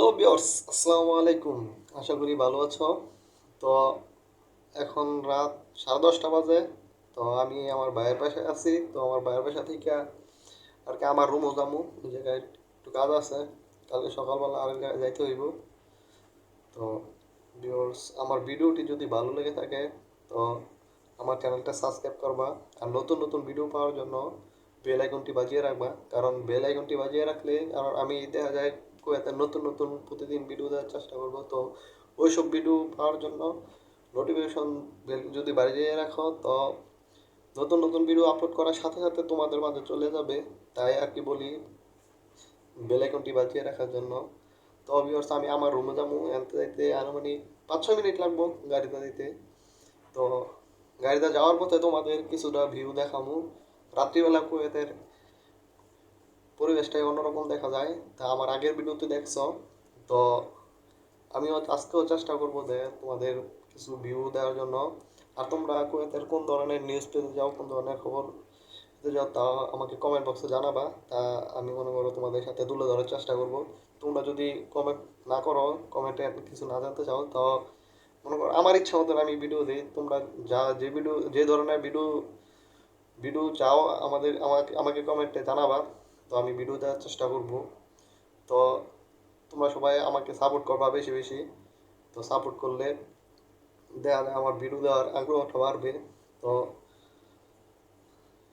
Hello বিয়ার্স আসসালামু আলাইকুম। আশা করি ভালো আছো। তো এখন রাত সাড়ে দশটা বাজে। তো আমি আমার ভাইয়ের বাসায় আছি। তো আমার ভাইয়ের বাসা থেকে আর কি আমার রুমও যাব। ওই জায়গায় একটু কাজ আছে। কালকে সকালবেলা আর যাইতে হইব। তো বিয়ার্স আমার ভিডিওটি যদি ভালো লেগে থাকে, তো আমার চ্যানেলটা সাবস্ক্রাইব করবা। আর নতুন নতুন ভিডিও পাওয়ার জন্য বেল আইকনটি বাজিয়ে রাখবা। কারণ বেল আইকনটি বাজিয়ে রাখলে কারণ আমি দেখা যায় কুয়েতের নতুন নতুন প্রতিদিন ভিডিও দেওয়ার চেষ্টা করব। তো ওইসব ভিডিও পাওয়ার জন্য নোটিফিকেশন বেল যদি বাজিয়ে রাখো, তো নতুন নতুন ভিডিও আপলোড করার সাথে সাথে তোমাদের মাঝে চলে যাবে। তাই আর কি বলি বেল আইকনটি বাজিয়ে রাখার জন্য। তো ভিউয়ার্স আমি আমার রুমে যাব। আনতে যাইতে আনুমানিক পাঁচ, ছয় মিনিট লাগবো গাড়িতে দিতে তো গাড়িতে যাওয়ার পথে তোমাদের কিছুটা ভিউ দেখাবো। রাত্রিবেলা কুয়েতের পরিবেশটাই অন্যরকম দেখা যায়। তা আমার আগের ভিডিওতে দেখছ। তো আমিও আজকেও চেষ্টা করব যে তোমাদের কিছু ভিউ দেওয়ার জন্য। আর তোমরা কুয়েতের কোন ধরনের নিউজ পেতে যাও কোন ধরনের খবর যাও তা আমাকে কমেন্ট বক্সে জানাবা। তা আমি মনে করো তোমাদের সাথে তুলে ধরার চেষ্টা করব। তোমরা যদি কমেন্ট না করো কমেন্টে কিছু না জানতে চাও, তো মনে করো আমার ইচ্ছা মতন আমি ভিডিও দিই। তোমরা যা যে ভিডিও যে ধরনের ভিডিও ভিডিও চাও আমাদের, আমাকে আমাকে কমেন্টে জানাবা। তো আমি ভিডিও দেওয়ার চেষ্টা করব। তো তোমরা সবাই আমাকে সাপোর্ট করবা বেশি বেশি। তো সাপোর্ট করলে দেওয়া যায় আমার ভিডিও দেওয়ার আগ্রহটা বাড়বে। তো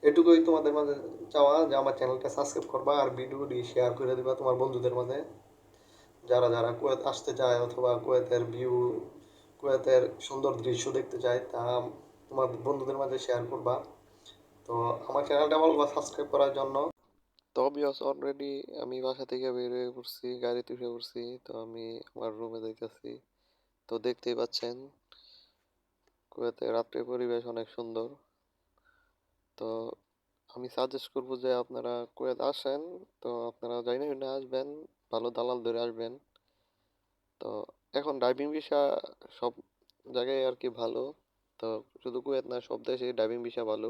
এটুকুই তোমাদের মাঝে চাওয়া যে আমার চ্যানেলটা সাবস্ক্রাইব করবা আর ভিডিওটি শেয়ার করে দিবা তোমার বন্ধুদের মাঝে। যারা যারা কুয়েত আসতে চায় অথবা কুয়েতের ভিউ কুয়েতের সুন্দর দৃশ্য দেখতে চায়, তা তোমার বন্ধুদের মাঝে শেয়ার করবা। তো আমার চ্যানেলটা বলবা সাবস্ক্রাইব করার জন্য। তো অবভিয়াস অলরেডি আমি বাসা থেকে বের হয়ে পড়ছি, গাড়িতে উঠে পড়ছি, তো আমি আমার রুমে যাইতেছি তো দেখতেই পাচ্ছেন, কুয়েতে রাত্রের পরিবেশ অনেক সুন্দর। তো আমি সাজেস্ট করব যে আপনারা কুয়েত আসেন, তো আপনারা যাই না আসবেন, ভালো দালাল ধরে আসবেন। তো এখন ড্রাইভিং ভিসা সব জায়গায় আর কি ভালো, তো শুধু কুয়েত না, সব দেশে ড্রাইভিং ভিসা ভালো।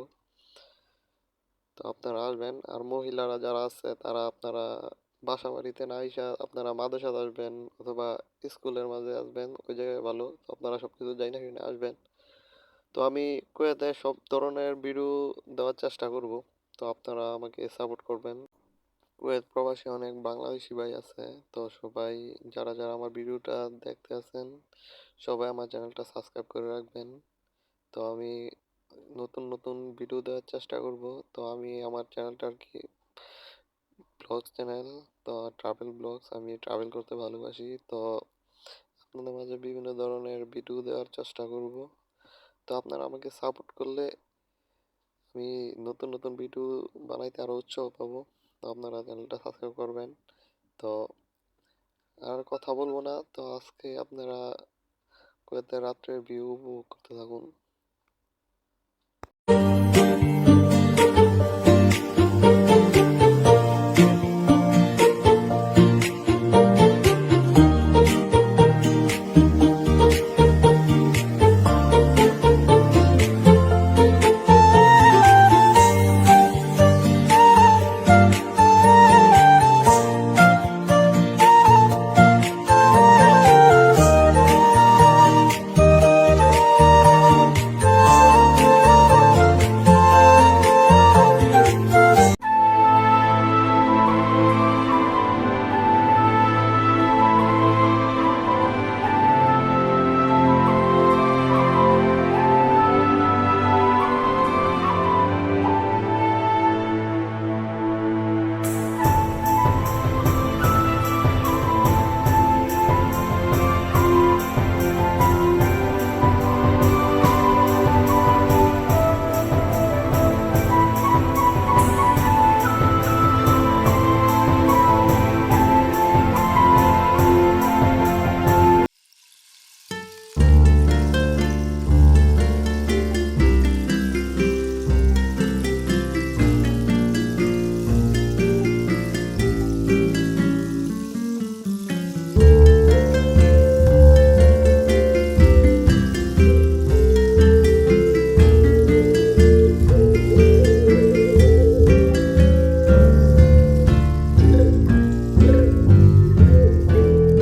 তো আপনারা আসবেন। আর মহিলারা যারা আছে, তারা আপনারা বাসা বাড়িতে না আইসা আপনারা মাদ্রাসাত আসবেন অথবা স্কুলের মাঝে আসবেন, ওই জায়গায় ভালো। আপনারা সব কিছু যাই না কিনে আসবেন। তো আমি কুয়েতে সব ধরনের ভিডিও দেওয়ার চেষ্টা করব। তো আপনারা আমাকে সাপোর্ট করবেন। কুয়েত প্রবাসী অনেক বাংলাদেশি ভাই আছে। তো সবাই, যারা যারা আমার ভিডিওটা দেখতে আছেন, সবাই আমার চ্যানেলটা সাবস্ক্রাইব করে রাখবেন। তো আমি নতুন নতুন ভিডিও দেওয়ার চেষ্টা করব। তো আমি আমার চ্যানেলটা আর কি ব্লগস চ্যানেল তো ট্রাভেল ব্লগস আমি ট্রাভেল করতে ভালোবাসি। তো আপনাদের মাঝে বিভিন্ন ধরনের ভিডিও দেওয়ার চেষ্টা করব। তো আপনারা আমাকে সাপোর্ট করলে আমি নতুন নতুন ভিডিও বানাইতে আরও উৎসাহ পাবো। তো আপনারা চ্যানেলটা সাবস্ক্রাইব করবেন। তো আর কথা বলব না। তো আজকে আপনারা রাত্রের ভিউ উপভোগ করতে থাকুন। thank you.